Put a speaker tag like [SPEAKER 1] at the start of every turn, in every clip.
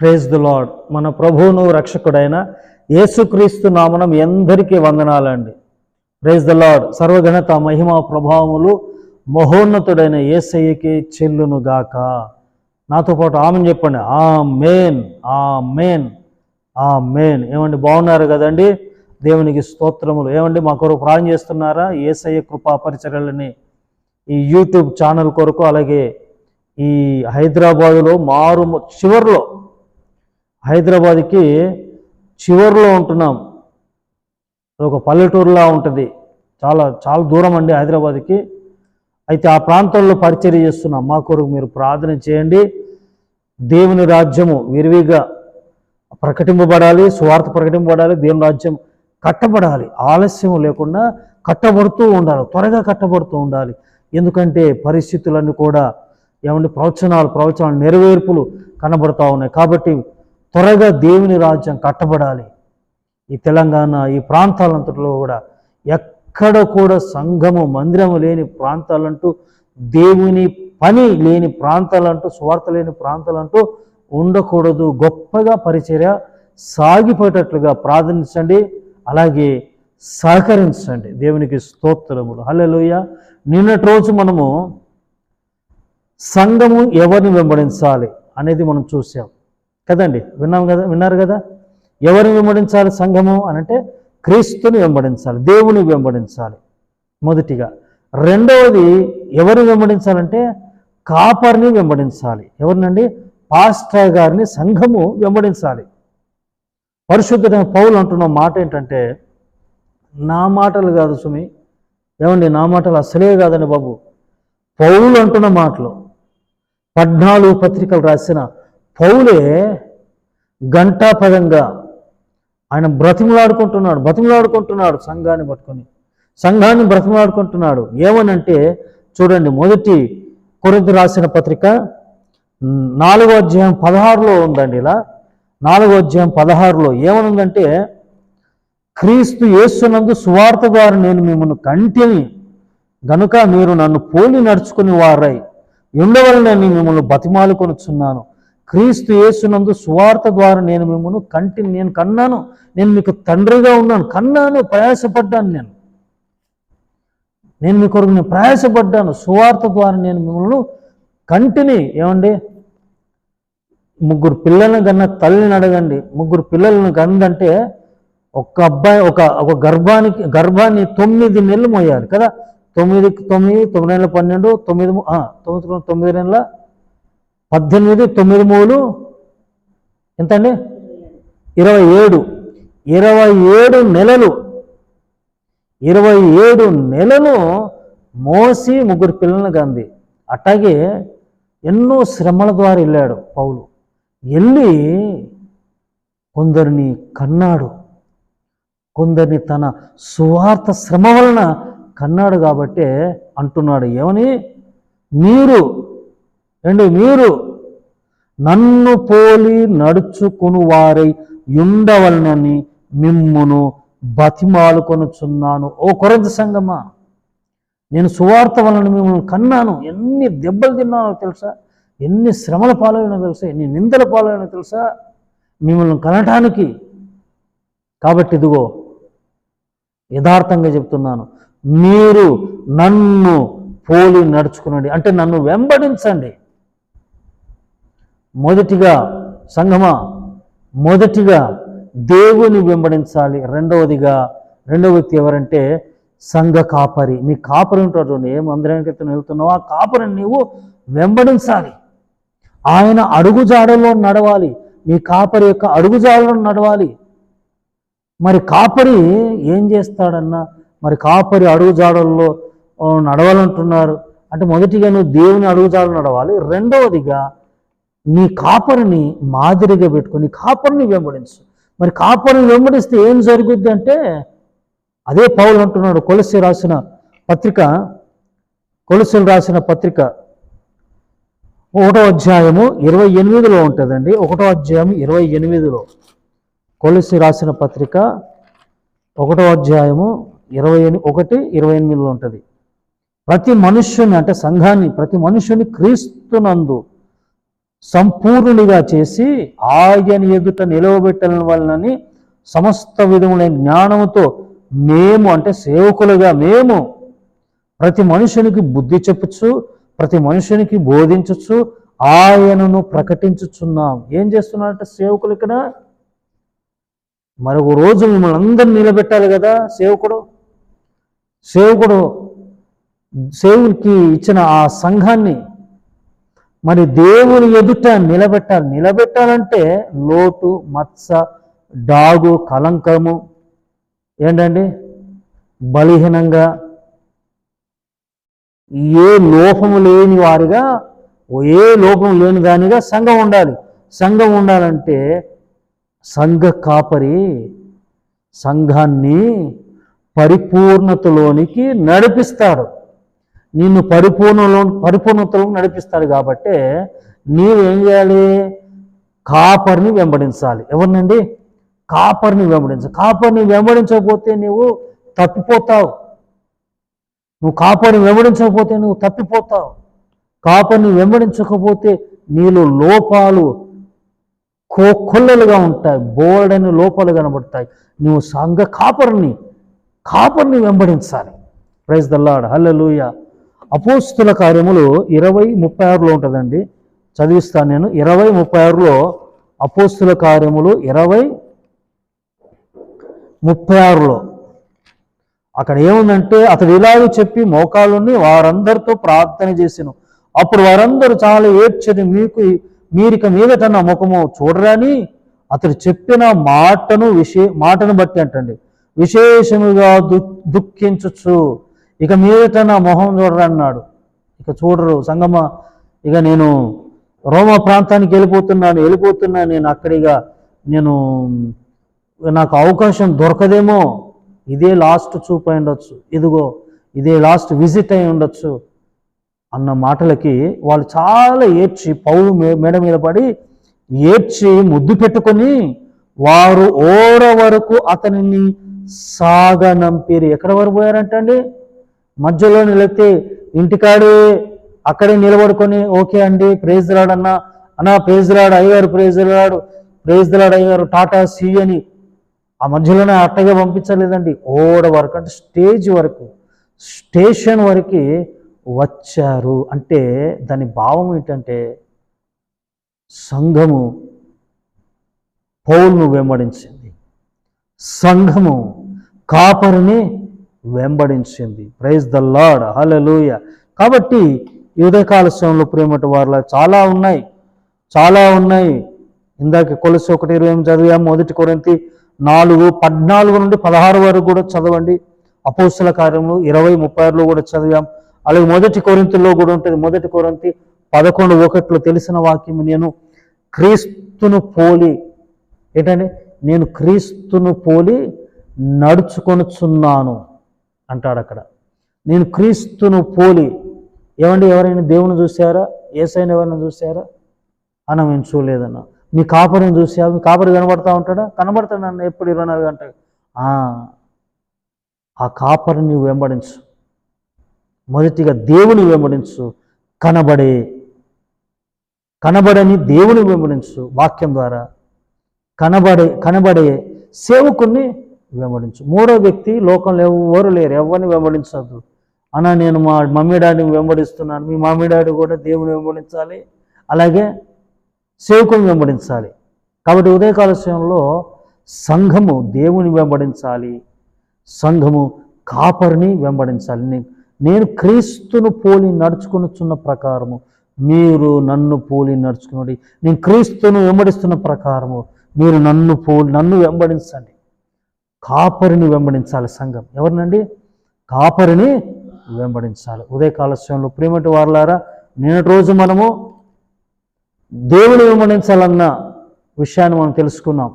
[SPEAKER 1] Praise the lord మన ప్రభువును రక్షకుడైన యేసుక్రీస్తు నామనం ఎందరికీ వందనాలండి. ప్రేజ్ ద లాడ్ సర్వఘనత మహిమ ప్రభావములు మహోన్నతుడైన ఏసయ్యకి చెల్లును గాక. నాతో పాటు ఆమెను చెప్పండి. ఆ మేన్ ఆ మేన్ ఆ మేన్ ఏమండి బాగున్నారు కదండి? దేవునికి స్తోత్రములు. ఏమండి మా కొరకు ప్రాణం చేస్తున్నారా? ఏసయ్య కృపా పరిచర్యలని ఈ యూట్యూబ్ ఛానల్ కొరకు అలాగే ఈ హైదరాబాదులో మారు చివరిలో హైదరాబాద్కి చివరిలో ఉంటున్నాం. ఒక పల్లెటూరులా ఉంటుంది. చాలా చాలా దూరం అండి హైదరాబాద్కి. అయితే ఆ ప్రాంతంలో పరిచర్య చేస్తున్నాం. మా కొరకు మీరు ప్రార్థన చేయండి. దేవుని రాజ్యము విరివిగా ప్రకటింపబడాలి స్వార్థ ప్రకటింపబడాలి దేవుని రాజ్యం కట్టబడాలి. ఆలస్యం లేకుండా కట్టబడుతూ ఉండాలి త్వరగా కట్టబడుతూ ఉండాలి. ఎందుకంటే పరిస్థితులన్నీ కూడా ఏమంటే ప్రవచనాలు ప్రవచనాలు నెరవేర్పులు కనబడుతూ ఉన్నాయి. కాబట్టి త్వరగా దేవుని రాజ్యం కట్టబడాలి. ఈ తెలంగాణ ఈ ప్రాంతాలంతటిలో కూడా ఎక్కడ కూడా సంఘము మందిరము లేని ప్రాంతాలంటూ దేవుని పని లేని ప్రాంతాలంటూ స్వార్థ లేని ప్రాంతాలంటూ ఉండకూడదు. గొప్పగా పరిచర్య సాగిపోయేటట్లుగా ప్రార్థించండి. అలాగే సహకరించండి. దేవునికి స్తోత్రములు. హలోయ నిన్నటి రోజు మనము సంఘము ఎవరిని వెంబడించాలి అనేది మనం చూసాం. కదండి? విన్నాం కదా? విన్నారు కదా? ఎవరిని వెంబడించాలి సంఘము అని అంటే క్రీస్తుని వెంబడించాలి దేవుని వెంబడించాలి మొదటిగా. రెండవది ఎవరిని వెంబడించాలంటే కాపర్ని వెంబడించాలి. ఎవరినండి? పాస్టర్ గారిని సంఘము వెంబడించాలి. పరిశుద్ధమైన పౌలు అంటున్న మాట ఏంటంటే నా మాటలు కాదు సుమి ఏమండి నా మాటలు అసలే కాదండి బాబు. పౌలు అంటున్న మాటలు పద్నాలుగు పత్రికలు రాసిన పౌలే గంటాపదంగా ఆయన బ్రతిమలాడుకుంటున్నాడు బ్రతిమలాడుకుంటున్నాడు సంఘాన్ని పట్టుకొని. సంఘాన్ని బ్రతిమలాడుకుంటున్నాడు. ఏమనంటే చూడండి మొదటి కొరింత రాసిన పత్రిక నాలుగో అధ్యాయం పదహారులో ఉందండి ఇలా. నాలుగో అధ్యాయం పదహారులో ఏమనుందంటే క్రీస్తు యేసునందు సువార్త ద్వారా నేను మిమ్మల్ని కంటిని గనుక మీరు నన్ను పోలి నడుచుకుని వారై ఉండవలనని మిమ్మల్ని బతిమాలుకొనుచున్నాను. క్రీస్తు యేసునందు సువార్త ద్వారా నేను మిమ్మల్ని కంటి నేను కన్నాను. నేను మీకు తండ్రిగా ఉన్నాను. కన్నాను ప్రయాసపడ్డాను నేను. నేను మీ కొరకు నేను ప్రయాసపడ్డాను. సువార్త ద్వారా నేను మిమ్మల్ని కంటిని ఏమండి? ముగ్గురు పిల్లలను కన్న తల్లిని అడగండి. ముగ్గురు పిల్లలను కందంటే ఒక అబ్బాయి ఒక ఒక గర్భానికి గర్భాన్ని తొమ్మిది నెలలు మోయాలి కదా. తొమ్మిది తొమ్మిది తొమ్మిది నెలల పన్నెండు తొమ్మిది తొమ్మిది తొమ్మిది నెలల పద్దెనిమిది తొమ్మిది మూడు ఎంతండి? ఇరవై ఏడు. ఇరవై ఏడు నెలలు. ఇరవై ఏడు నెలలు మోసి ముగ్గురు పిల్లలను కంది. అట్లాగే ఎన్నో శ్రమల ద్వారా వెళ్ళాడు పౌలు. వెళ్ళి కొందరిని కన్నాడు. కొందరిని తన సువార్త శ్రమ వలన కన్నాడు కాబట్టే అంటున్నాడు ఏమని? మీరు రెండు మీరు నన్ను పోలి నడుచుకుని వారై ఉండవలనని మిమ్మును బతిమాలుకొనుచున్నాను. ఓ కొరంత సంగమా? నేను సువార్త వలన మిమ్మల్ని కన్నాను. ఎన్ని దెబ్బలు తిన్నానో తెలుసా? ఎన్ని శ్రమల పాలైనో తెలుసా? ఎన్ని నిందల పాలైనో తెలుసా? మిమ్మల్ని కనటానికి. కాబట్టి ఇదిగో యథార్థంగా చెప్తున్నాను. మీరు నన్ను పోలి నడుచుకునండి. అంటే నన్ను వెంబడించండి. మొదటిగా సంఘమా మొదటిగా దేవుని వెంబడించాలి. రెండవదిగా రెండవ వ్యక్తి ఎవరంటే సంఘ కాపరి. మీ కాపరి ఉంటాడు ఏం ఏ మందిరానికి వెళ్తున్నావు? ఆ కాపరిని నీవు వెంబడించాలి. ఆయన అడుగుజాడలో నడవాలి. మీ కాపరి యొక్క అడుగుజాడలో నడవాలి. మరి కాపరి ఏం చేస్తాడన్నా? మరి కాపరి అడుగుజాడల్లో నడవాలంటున్నారు. అంటే మొదటిగా నువ్వు దేవుని అడుగుజాడలు నడవాలి. రెండవదిగా నీ కాపరిని మాదిరిగా పెట్టుకొని కాపరిని వెంబడించు. మరి కాపరిని వెంబడిస్తే ఏం జరుగుద్ది అంటే అదే పౌలు అంటున్నాడు కొలసి రాసిన పత్రిక కొలసలు రాసిన పత్రిక ఒకటో అధ్యాయము ఇరవై ఎనిమిదిలో ఉంటుందండి. ఒకటో అధ్యాయం ఇరవై ఎనిమిదిలో కొలసి రాసిన పత్రిక ఒకటో అధ్యాయము ఇరవై ఎని ఒకటి ఇరవై ఎనిమిదిలో ఉంటుంది. ప్రతి మనుష్యుని అంటే సంఘాన్ని ప్రతి మనుష్యుని క్రీస్తునందు సంపూర్ణునిగా చేసి ఆయన ఎదుట నిలవబెట్టడం వలనని సమస్త విధములైన జ్ఞానముతో మేము అంటే సేవకులుగా మేము ప్రతి మనుషునికి బుద్ధి చెప్పచ్చు ప్రతి మనుషునికి బోధించచ్చు ఆయనను ప్రకటించుచున్నాం. ఏం చేస్తున్నారంటే సేవకులు ఇక్కడ? మరొక రోజు మిమ్మల్ని అందరిని నిలబెట్టాలి కదా సేవకుడు. సేవకుడు సేవుడికి ఇచ్చిన ఆ సంఘాన్ని మరి దేవుని ఎదుట నిలబెట్టాలి. నిలబెట్టాలంటే లోటు మత్స డాగు కలంకము ఏంటండి? బలహీనంగా ఏ లోపము లేని వారిగా ఏ లోపం లేని దానిగా సంఘం ఉండాలి. సంఘం ఉండాలంటే సంఘ కాపరి సంఘాన్ని పరిపూర్ణతలోనికి నడిపిస్తాడు. నిన్ను పరిపూర్ణలో పరిపూర్ణతలో నడిపిస్తాడు కాబట్టి నీవేం చేయాలి? కాపర్ని వెంబడించాలి. ఎవరినండి? కాపర్ని వెంబడించాలి కాపర్ని వెంబడించకపోతే నువ్వు తప్పిపోతావు. నువ్వు కాపర్ని వెంబడించకపోతే నువ్వు తప్పిపోతావు. కాపర్ని వెంబడించకపోతే నీలో లోపాలు కోకొల్లలుగా ఉంటాయి. బోల్డని లోపాలు కనబడతాయి. నువ్వు సంఘ కాపరిని కాపర్ని వెంబడించాలి. ప్రైజ్ దల్లాడ్ హల్లెలూయ అపోస్తుల కార్యములు ఇరవై ముప్పై ఆరులో ఉంటుందండి. చదివిస్తాను నేను. ఇరవై ముప్పై ఆరులో అపోస్తుల కార్యములు ఇరవై ముప్పై ఆరులో. అక్కడ ఏముందంటే అతడు ఇలాగ చెప్పి మోకాలుని వారందరితో ప్రార్థన చేసాను. అప్పుడు వారందరూ చాలా ఏడ్చది మీకు మీరిక మీదట నా ముఖము చూడరాని అతడు చెప్పిన మాటను విషే మాటను బట్టి అంటండి. విశేషముగా దు దుఃఖించచ్చు ఇక మీదట నా మొహం చూడరన్నాడు ఇక చూడరు సంగమ ఇక నేను రోమ ప్రాంతానికి వెళ్ళిపోతున్నాను వెళ్ళిపోతున్నాను నేను అక్కడిగా నేను నాకు అవకాశం దొరకదేమో ఇదే లాస్ట్ చూపు అయి ఉండొచ్చు. ఇదిగో ఇదే లాస్ట్ విజిట్ అయి ఉండొచ్చు అన్న మాటలకి వాళ్ళు చాలా ఏడ్చి పౌలు మే- మేడ మీద పడి ఏడ్చి ముద్దు పెట్టుకొని వారు ఓడ వరకు అతనిని సాగనంపిరి. ఎక్కడ వరకు పోయారంటండి? మధ్యలో నిలిపితే ఇంటికాడే అక్కడే నిలబడుకొని ఓకే అండి ప్రేజ్ రాడ్ అన్న. అన్న ప్రేజ్ రాడ్ అయ్యారు ప్రేజ్ రాడు ప్రేజ్ రాడు అయ్యారు టాటా సీ అని. ఆ మధ్యలోనే అట్టగా పంపించలేదండి. ఓడ వరకు అంటే స్టేజ్ వరకు స్టేషన్ వరకు వచ్చారు. అంటే దాని భావం ఏంటంటే సంఘము పౌల్ను వెంబడించింది. సంఘము కాపరిని వెంబడించింది. ప్రైజ్ ద లాడ్ హలలుయ కాబట్టి ఈ ఉదయకాల సమయంలో ప్రేమటి వారిలో చాలా ఉన్నాయి. చాలా ఉన్నాయి. ఇందాక కొలసి ఒకటి ఇరవై ఎనిమిది చదివాం మొదటి కొరింతి నాలుగు పద్నాలుగు నుండి పదహారు వరకు కూడా చదవండి. అపోస్తుల కార్యములు ఇరవై ముప్పై ఆరులో కూడా చదివాం అలాగే మొదటి కొరింతిలో కూడా ఉంటుంది. మొదటి కొరింతి పదకొండు ఒకటిలో తెలిసిన వాక్యం నేను క్రీస్తును పోలి ఏంటంటే నేను క్రీస్తును పోలి నడుచుకొనుచున్నాను. అంటాడు అక్కడ నేను క్రీస్తును పోలి ఏమండి ఎవరైనా దేవుని చూసారా ఏసైనా ఎవరైనా చూసారా అన్న మేము చూడలేదన్న. మీ కాపరిని చూసావా మీ కాపరి కనబడతా ఉంటాడా? కనబడతాడు అన్న? ఎప్పుడు ఇరవై నాలుగు గంటలు? ఆ, ఆ కాపరిని నువ్వు వెంబడించు. మొదటిగా దేవుని వెంబడించు. కనబడే కనబడని దేవుని వెంబడించు వాక్యం ద్వారా. కనబడే కనబడే సేవకుని వెంబడించు. మూడో వ్యక్తి లోకంలో ఎవరు లేరు. ఎవరిని వెంబడించద్దు అన్న నేను మా మమ్మీ డాడీని వెంబడిస్తున్నాను. మీ మమ్మీ డాడీ కూడా దేవుని వెంబడించాలి. అలాగే సేవకుని వెంబడించాలి. కాబట్టి ఉదయకాల సమయంలో సంఘము దేవుని వెంబడించాలి. సంఘము కాపరిని వెంబడించాలి. నేను క్రీస్తును పోలి నడుచుకునిచున్న ప్రకారము మీరు నన్ను పోలి నడుచుకున్నది నేను క్రీస్తును వెంబడిస్తున్న ప్రకారము మీరు నన్ను పోలి నన్ను వెంబడించండి. కాపరిని వెంబడించాలి సంఘం. ఎవరినండి? కాపరిని వెంబడించాలి. ఉదయకాల సమయంలో ప్రేమటి వారులారా నిన్నటి రోజు మనము దేవుని వెంబడించాలన్న విషయాన్ని మనం తెలుసుకున్నాం.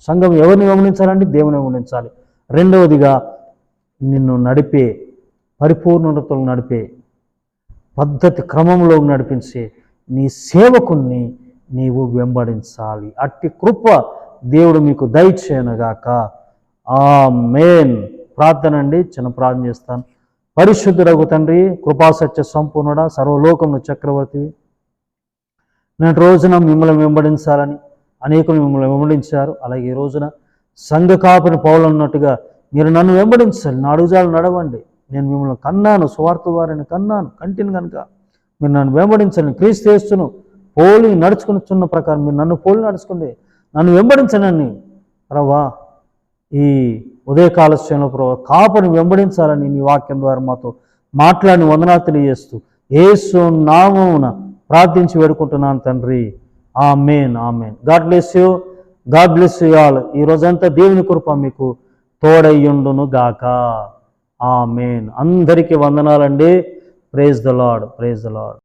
[SPEAKER 1] సంఘం ఎవరిని వెంబడించాలండి? దేవుని వెంబడించాలి. రెండవదిగా నిన్ను నడిపే పరిపూర్ణతలు నడిపే పద్ధతి క్రమంలో నడిపించే నీ సేవకుణ్ణి నీవు వెంబడించాలి. అట్టి కృప దేవుడు మీకు దయచేయనుగాక. ఆ మేన్ ప్రార్థన అండి చిన్న ప్రార్థన చేస్తాను. పరిశుద్ధుడగు తండ్రి కృపాసత్య సంపూర్ణుడ సర్వలోకమును చక్రవర్తి నేను రోజున మిమ్మల్ని వెంబడించాలని అనేకులు మిమ్మల్ని వెంబడించారు. అలాగే ఈ రోజున సంఘ కాపుని పౌలన్నట్టుగా మీరు నన్ను వెంబడించాలి. నా అడుగుజాలు నడవండి. నేను మిమ్మల్ని కన్నాను స్వార్థ వారిని కన్నాను కంటిని కనుక మీరు నన్ను వెంబడించండి క్రీస్తు చేస్తును పోలి నడుచుకుని ప్రకారం మీరు నన్ను పోలి నడుచుకుంటే నన్ను వెంబడించనండి ప్రభా ఈ ఉదయకాల శ్రేణిలో ప్రభా కాపుని వెంబడించాలని నీ వాక్యం ద్వారా మాతో మాట్లాడిన వందనాలు తెలియజేస్తూ ఏసు నామమున ప్రార్థించి వేడుకుంటున్నాను తండ్రి. Amen amen God bless you God bless you all. ఈ రోజంతా దేవుని కృప మీకు తోడయ్యుండును గాక. ఆ మేన్ అందరికీ వందనాలండి. Praise the Lord praise the Lord